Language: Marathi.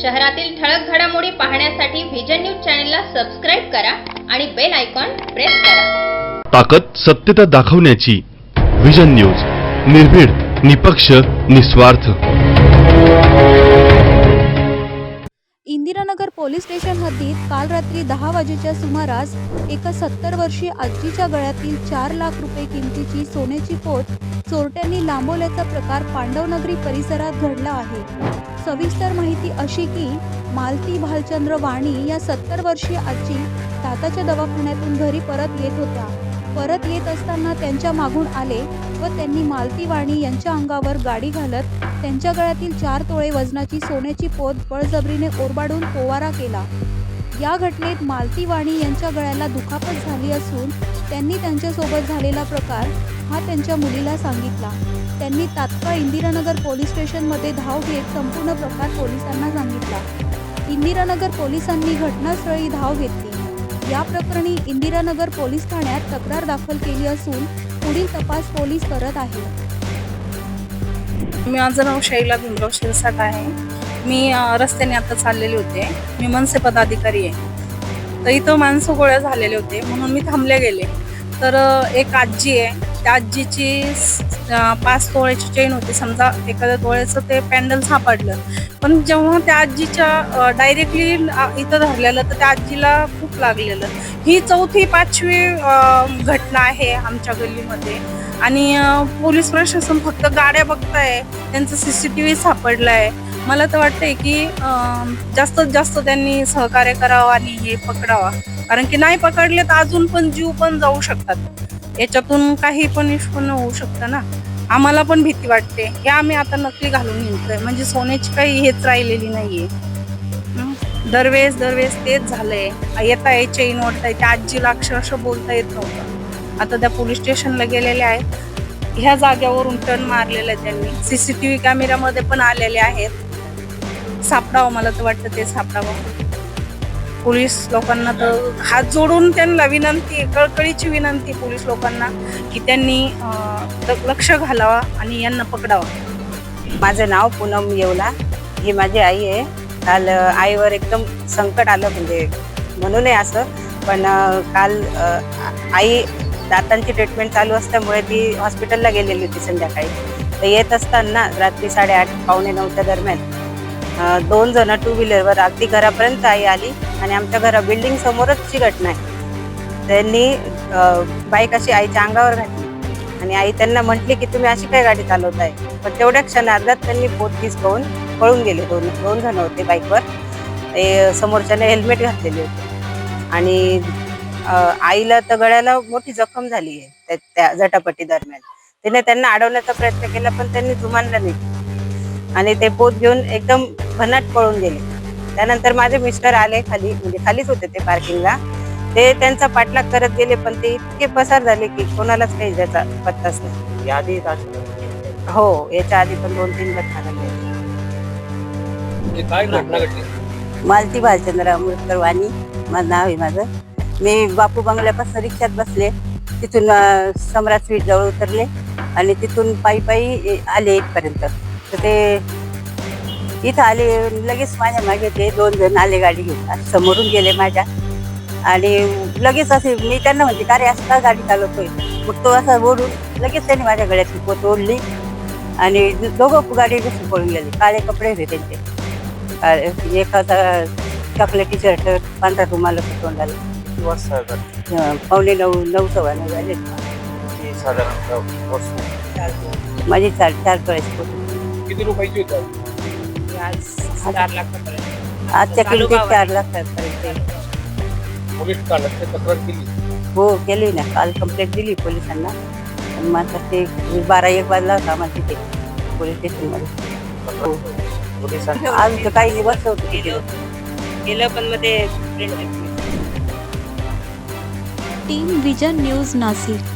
शहरातील ठळक घडामोडी पाहण्यासाठी व्हिजन न्यूज चॅनलला सबस्क्राईब करा आणि बेल आयकॉन प्रेस करा. ताकद सत्यता दाखवण्याची विजन न्यूज निर्भीड निपक्ष निस्वार्थ. इंदिरानगर पोलीस स्टेशन हद्दीत काल रात्री दहा वाजेच्या सुमारास एका सत्तर वर्षीय आजीच्या गळ्यातील चार लाख रुपये किमतीची सोन्याची पोत चोरट्यांनी लांबवल्याचा प्रकार पांडवनगरी परिसरात घडला आहे. सविस्तर माहिती अशी की मालती भालचंद्र वाणी या सत्तर वर्षीय आजी दाताच्या दवाखान्यातून घरी परत येत होत्या. परत येत असताना त्यांच्या मागून आले व त्यांनी मालती वाणी यांच्या अंगावर गाडी घालत त्यांच्या गळ्यातील चार तोळे वजनाची सोन्याची पोत बळजबरीने ओरबाडून पोवारा केला. या घटनेत मालती वाणी यांच्या गळ्याला दुखापत झाली असून त्यांनी त्यांच्यासोबत झालेला प्रकार हा त्यांच्या मुलीला सांगितला. त्यांनी तात्काळ इंदिरानगर पोलीस स्टेशनमध्ये धाव घेत संपूर्ण प्रकार पोलिसांना सांगितला. इंदिरानगर पोलिसांनी घटनास्थळी धाव घेतली. या प्रकरणी इंदिरानगर पोलीस ठाण्यात तक्रार दाखल केली असून पुढील तपास पोलीस करत आहेत माझं नाव शैला भीमराव शिरसाट आहे. मी रस्त्याने आता चाललेले होते. मी मनसे पदाधिकारी आहे. तर इथं माणसं गोळ्या झालेले होते म्हणून मी थांबले गेले. तर एक आजी आहे. त्या आजीची पाच तोळ्याची चेन होती. समजा एखाद्या तोळ्याचं ते पॅन्डल सापडलं. पण जेव्हा त्या आजीच्या डायरेक्टली इथं धरलेलं तर त्या आजीला खूप लागलेलं. ही चौथी पाचवी घटना आहे आमच्या गल्लीमध्ये. आणि पोलीस प्रशासन फक्त गाड्या बघताय. त्यांचं सी सी टी व्ही सापडलं सापडलाय. मला तर वाटतंय की जास्तीत जास्त त्यांनी सहकार्य करावं आणि हे पकडावा. कारण की नाही पकडले तर अजून पण जीव पण जाऊ शकतात. याच्यातून काही पण निष्पन्न होऊ शकतं ना. आम्हाला पण भीती वाटते. हे आम्ही आता नकली घालून निघतोय म्हणजे सोन्याची काही हेच राहिलेली नाहीये. दरवेळेस दरवेळेस तेच झालंय. येता आहे चेन ओढताय त्या आजीला अक्षरशः बोलता येत नव्हतं. आता त्या पोलीस स्टेशनला गेलेल्या आहेत. ह्या जाग्यावरून टर्न मारलेलं आहे त्यांनी सीसीटीव्ही कॅमेऱ्यामध्ये पण आलेले आहेत. सापडावं मला तर वाटतं ते सापडावं. पोलीस लोकांना तर हात जोडून त्यांना विनंती कळकळीची विनंती पोलीस लोकांना की त्यांनी लक्ष घालावा आणि यांना पकडावा. माझं नाव पूनम येवला. ही माझी आई आहे. काल आईवर एकदम संकट आलं म्हणजे म्हणून आहे असं. पण काल आई दातांची ट्रीटमेंट चालू असल्यामुळे ती हॉस्पिटलला गेलेली होती संध्याकाळी. तर येत असताना रात्री साडेआठ पावणे नऊच्या दरम्यान दोन जण टू व्हीलरवर अगदी घरापर्यंत आई आली. आणि आमच्या घरा बिल्डिंग समोरच घटना आहे. त्यांनी बाईक अशी आईच्या अंगावर घातली. आणि आई त्यांना म्हटली की तुम्ही अशी काय गाडी चालवताय? पण तेवढ्या क्षणार्धात त्यांनी पोट पाहून पळून गेले. दोन दोन जण होते बाईकवर. ते समोरच्याने हेल्मेट घातलेले होते. आणि आईला तर गळ्याला मोठी जखम झाली आहे त्या- त्या झटापटी दरम्यान. तिने त्यांना अडवण्याचा प्रयत्न केला पण त्यांनी जुमानला नाही. आणि ते पोत घेऊन एकदम भन्नाट पळून गेले. त्यानंतर माझे मिस्टर आले खाली म्हणजे खालीच होते ते पार्किंगला. ते त्यांचा पाठलाग करत गेले पण ते इतके पसार झाले की कोणालाच काही त्याचा पत्ताच नाही. यादी हो याच्या आधी पण दोन तीन काय घटना घडली? मालती भालचंद्र अमृतकर वाणी माझं नाव आहे माझं. मी बापू बंगल्यापासून रिक्षात बसले तिथून सम्राट स्वीट जवळ उतरले आणि तिथून पायी पायी ए- आले इथपर्यंत. तर ते इथं आले लगेच माझ्या मागे ते दोन जण आले गाडी घेऊन. असं समोरून गेले माझ्या. आणि लगेच असे मी त्यांना म्हणते का रे असं का गाडी चालवतोय? मग तो असा ओढून लगेच त्यांनी माझ्या गळ्यातली पोत ओढली. आणि दोघं गाडी घुसून पळून गेले. काळे कपडे होते त्यांचे. एखादा चॉकलेटी शर्ट पांढरा रुमाल तोंडाला. पावणे नऊ नऊ सव्वा नऊ झाले. माझी चार चार कळायची किती रुपयाची होती? आजच्या किमतीत चार लाखापर्यंत. पोलीस ठाण्यात ते तक्रार केली. हो केली ना. काल कंप्लेंट दिली पोलिसांना. आणि मग आता ते बारा एक वाजला होता आम्हाला तिथे पोलीस स्टेशनमध्ये पोलिसांनी आज तर काही दिवस होतो तिथे. गेलं पण मध्ये टीम विजन न्यूज नाशिक.